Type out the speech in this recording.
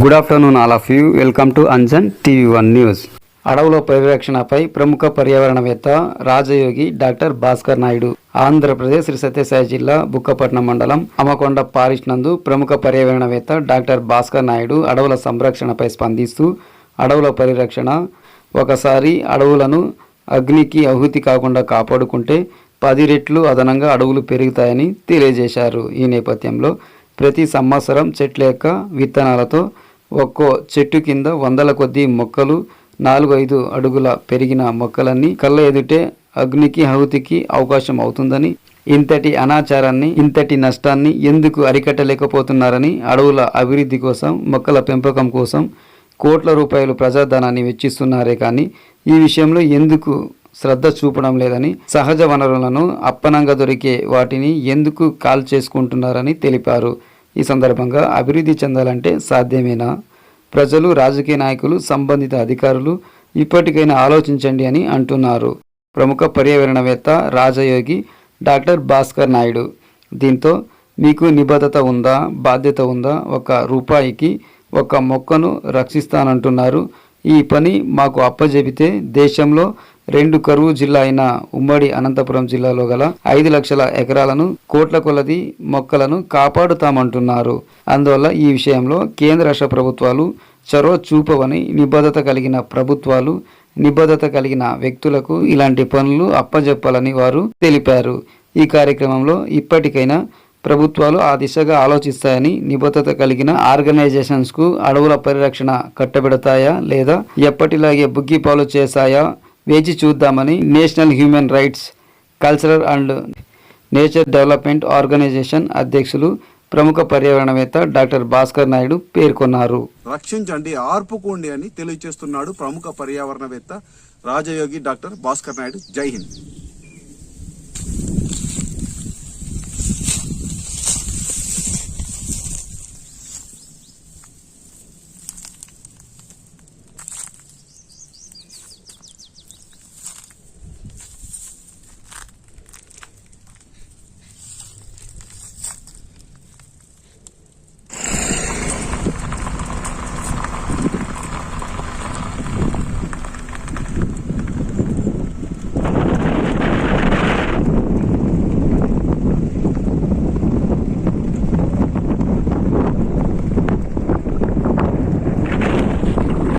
Good afternoon all of you welcome to Anjan TV one news అడవుల పరిరక్షణపై ప్రముఖ పర్యావరణవేత్త రాజయోగి డాక్టర్ భాస్కర్ నాయుడు ఆంధ్రప్రదేశ్ శ్రీ సత్యసాయి జిల్లా బుక్కపట్నం మండలం అమకొండ పారిష్ నందు ప్రముఖ పర్యావరణవేత్త డాక్టర్ భాస్కర్ నాయుడు అడవుల సంరక్షణపై స్పందిస్తూ అడవుల పరిరక్షణ ఒకసారి అడవులను అగ్నికి ఆహుతి కాకుండా కాపాడుకుంటే పది రెట్లు అదనంగా అడవులు పెరుగుతాయని తెలియజేశారు. ఈ నేపథ్యంలో ప్రతి సంవత్సరం చెట్ల యొక్క విత్తనాలతో ఒక్కో చెట్టు కింద వందల కొద్దీ మొక్కలు నాలుగు ఐదు అడుగుల పెరిగిన మొక్కలన్నీ కళ్ళ ఎదుటే అగ్నికి హౌతికి అవకాశం అవుతుందని ఇంతటి అనాచారాన్ని ఇంతటి నష్టాన్ని ఎందుకు అరికట్టలేకపోతున్నారని అడవుల అభివృద్ధి కోసం మొక్కల పెంపకం కోసం కోట్ల రూపాయలు ప్రజాధనాన్ని వెచ్చిస్తున్నారే కానీ ఈ విషయంలో ఎందుకు శ్రద్ధ చూపడం లేదని సహజ వనరులను అప్పనంగా దొరికే వాటిని ఎందుకు కాల్ చేసుకుంటున్నారని తెలిపారు. ఈ సందర్భంగా అభివృద్ధి చెందాలంటే సాధ్యమేనా? ప్రజలు రాజకీయ నాయకులు సంబంధిత అధికారులు ఇప్పటికైనా ఆలోచించండి అని అంటున్నారు. ప్రముఖ పర్యావరణవేత్త రాజయోగి డాక్టర్ భాస్కర్ నాయుడు. దీంతో మీకు నిబద్ధత ఉందా బాధ్యత ఉందా? ఒక రూపాయికి ఒక మొక్కను రక్షిస్తానంటున్నారు. ఈ పని మాకు అప్పజెబితే దేశంలో రెండు కరువు జిల్లా అయిన ఉమ్మడి అనంతపురం జిల్లాలో గల ఐదు లక్షల ఎకరాలను కోట్ల కొలది మొక్కలను కాపాడుతామంటున్నారు. అందువల్ల ఈ విషయంలో కేంద్ర రాష్ట్ర ప్రభుత్వాలు చొరవ చూపవని నిబద్ధత కలిగిన ప్రభుత్వాలు నిబద్ధత కలిగిన వ్యక్తులకు ఇలాంటి పనులు అప్పజెప్పాలని వారు తెలిపారు. ఈ కార్యక్రమంలో ఇప్పటికైనా ప్రభుత్వాలు ఆ దిశగా ఆలోచిస్తాయని నిబద్ధత కలిగిన ఆర్గనైజేషన్స్కు అడవుల పరిరక్షణ కట్టబెడతాయా లేదా ఎప్పటిలాగే బుగ్గిపాలు చేశాయా వేచి చూద్దామని national human rights cultural and nature development organisation అధ్యక్షులు ప్రముఖ పర్యావరణవేత్త డాక్టర్ భాస్కర్ నాయుడు పేర్కొన్నారు. రక్షించండి ఆర్పుకోండి అని తెలియజేస్తున్నాడు ప్రముఖ పర్యావరణవేత్త రాజయోగి డాక్టర్ భాస్కర్ నాయుడు. జై హింద్.